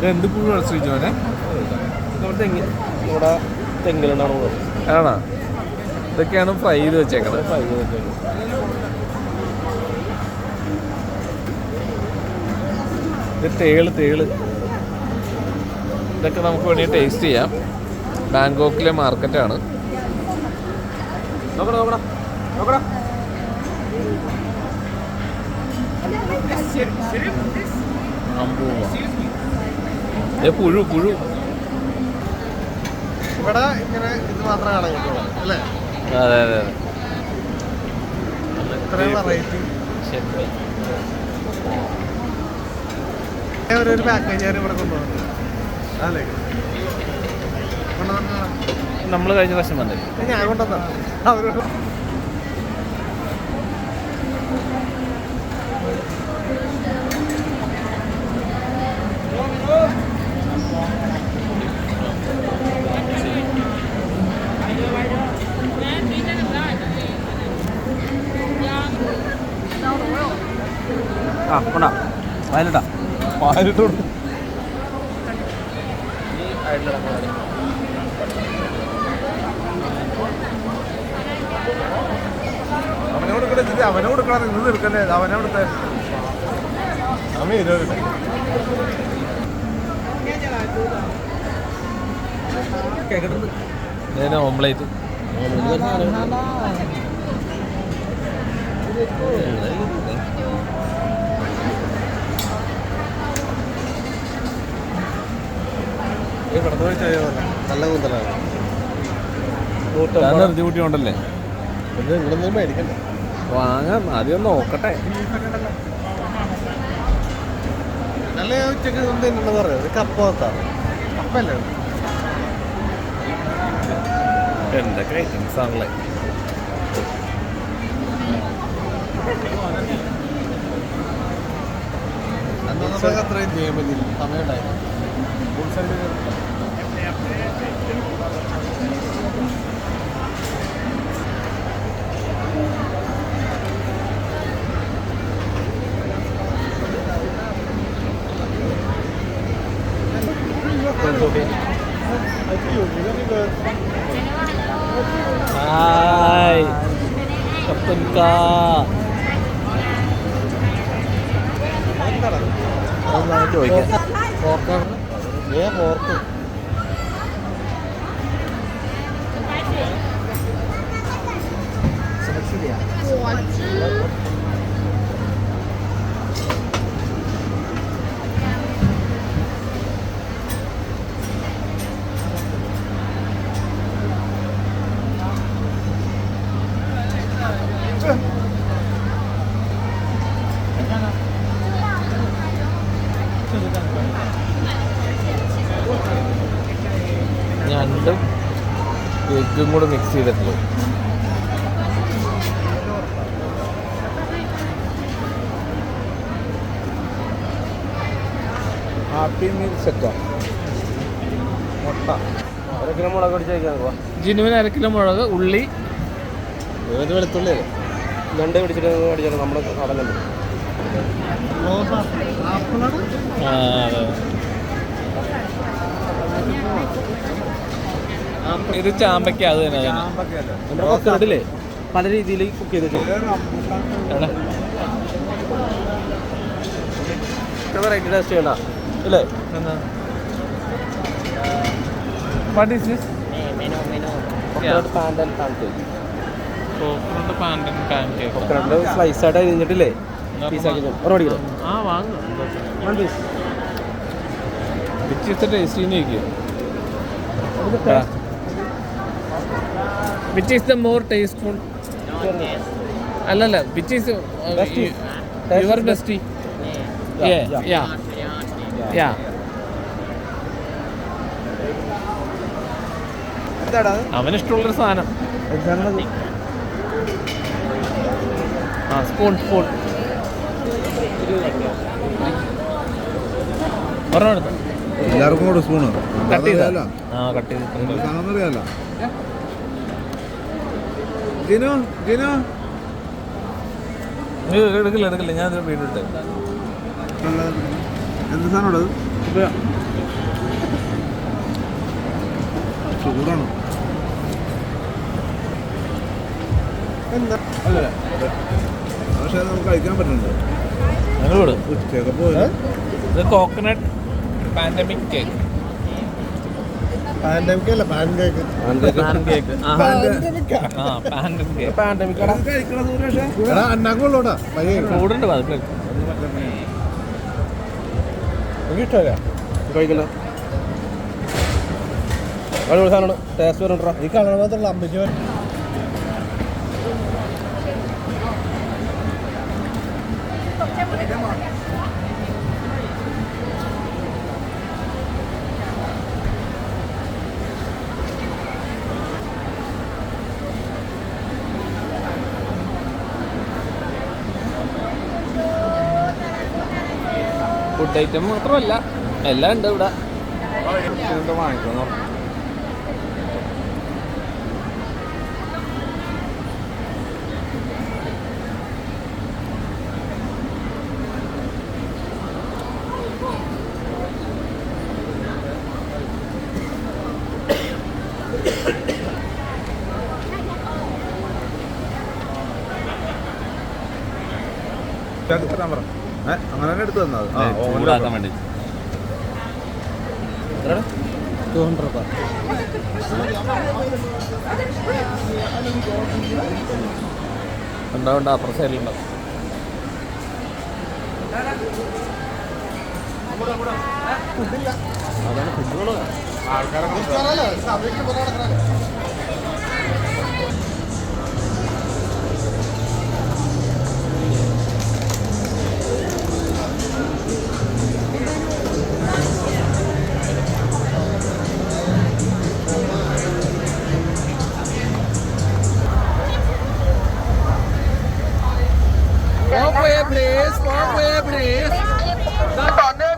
ഇത് എന്ത് പുഴു ശ്രീജോനെ തെങ്ങിലുണ്ടാണ് ആണോ? ഇതൊക്കെയാണ് ഫ്രൈ ചെയ്ത് വെച്ചേക്കണത്. ഇത് തേൾ തേൾ. ഇതൊക്കെ നമുക്ക് വേണമെങ്കിൽ ടേസ്റ്റ് ചെയ്യാം. ബാങ്കോക്കിലെ മാർക്കറ്റാണ്. ഏ പുഴു പുഴു. ഇവിടെ ഇങ്ങനെ ഇത് മാത്രമേ കാണാൻ കിട്ടുള്ളൂ അല്ലേ? അതെ അതെ അതെ. ഇത്രയും വെറൈറ്റി ഒരു പാക്കേജ് ആരും ഇവിടെ കൊണ്ടുപോകുന്നത് അല്ലേ? നമ്മൾ കഴിഞ്ഞ പ്രാവശ്യം വന്നില്ല? ഞാൻ കൊണ്ടുവന്നാ അവരോട് ആ കൊണ്ടാ. വയലിട്ട്. കൊടുത്തു അവനോട് കൂടെ അവനോട് കൊടുക്കണം ഇന്ന് നിൽക്കല്ലേ അവനോടുത്തെ സമയം ഇരുപത് ഓംലേറ്റ് നല്ല കൂന്തലാണ്. ഞാൻ കൂട്ടി ഉണ്ടല്ലേ ഇത് ഇവിടെ മേടിക്കണ്ടേ? വാങ്ങാം ആദ്യം നോക്കട്ടെ. നല്ല ഉച്ചയ്ക്ക് തിന്നുണ്ടെന്ന് പറയുന്നത് കപ്പ വെത്താണ് കപ്പല്ലേ? എന്തൊക്കെ ഐറ്റംസ് ആണല്ലേ നമുക്ക് അത്രയും ചെയ്യാൻ പറ്റില്ല Hi. Cảm ơn cơ. Ông nói đuổi kìa. Có cơ. Ghé vô. പോർക്കാണ് ഏ പോർക്ക് എഗ്ഗും കൂടെ മിക്സ് ചെയ്തിട്ടുള്ളൂ ഹാപ്പി മീൽ സെറ്റാ? മുട്ട. കിലോ മുളക് പിടിച്ച് കഴിക്കാൻ പോവാ. ജിനുവിന് അര കിലോ മുളക് ഉള്ളി. ഏത് വെളുത്തുള്ളി രണ്ട് പിടിച്ചിട്ട് പിടിച്ചിട്ട് നമ്മുടെ കടലുണ്ട് ആ, ഇത് ചാമ്പയ്ക്ക അത് തന്നെ പക്കറില്ലേ പല രീതിയിൽ കുക്ക് ചെയ്തിട്ടുണ്ട്? വെറൈറ്റി ടേസ്റ്റ് ചെയ്യണ്ട. ഇല്ലേ വാട്ട് pancake. കൊക്കനട്ട് സ്ലൈസ് ആയിട്ട് അരിഞ്ഞിട്ടില്ലേ? ആ വാങ്ങും. Which taste is the more tasteful അല്ലല്ല which is your bestie yeah yeah yeah എന്താടാ? അവന് ഇഷ്ടമുള്ളൊരു സാധനം ആ സ്പൂൺ സ്പൂൺ എല്ലാവർക്കും കൂടെ സ്പൂണ് കട്ട് ചെയ്ത? ആ കട്ട് ചെയ്തല്ലോ ജിനു ജിനു. എടുക്കില്ല എടുക്കില്ല. ഞാൻ വീട്ടിട്ട് ഇട്ടേ നല്ല എന്ത് സാധനമുള്ളത് ചൂടാണ്? എന്താ? അല്ല? പക്ഷേ നമുക്ക് കഴിക്കാൻ പറ്റുന്നുണ്ട്. ഞങ്ങളോട് ഉച്ചയൊക്കെ പോയത്. ഇത് കോക്കനട്ട് പാൻഡമിക് കേക്ക് പാൻഡമിക് അല്ല pancake pancake pandemic pandemic കഴിക്കണത് പക്ഷേ അന്നാക്കുള്ളൂടാ കൂടുണ്ട് അത് ചൂടുണ്ട് പതുക്കെ എനിക്ക് ഇഷ്ടമല്ല കഴിക്കണ്ട. അടിപൊളി സാധനമാണ്. ടേസ്റ്റ് വരണ്ടാ ഈ കാണാൻ മാത്രമല്ല അമ്മയ്ക്ക് ഫുഡ് ഐറ്റം മാത്രമല്ല എല്ലാം ഉണ്ട് ഇവിടെ. വാങ്ങിക്കണം തരാൻ പറ ഏ അങ്ങനെ തന്നെ എടുത്തു തന്നത്. ചൂടാക്കാൻ വേണ്ടി. ടു ഹൺഡ്രഡ് ഉണ്ടാവും അപ്പുറം സൈഡിലുണ്ടാവും Walkway, please. Walkway,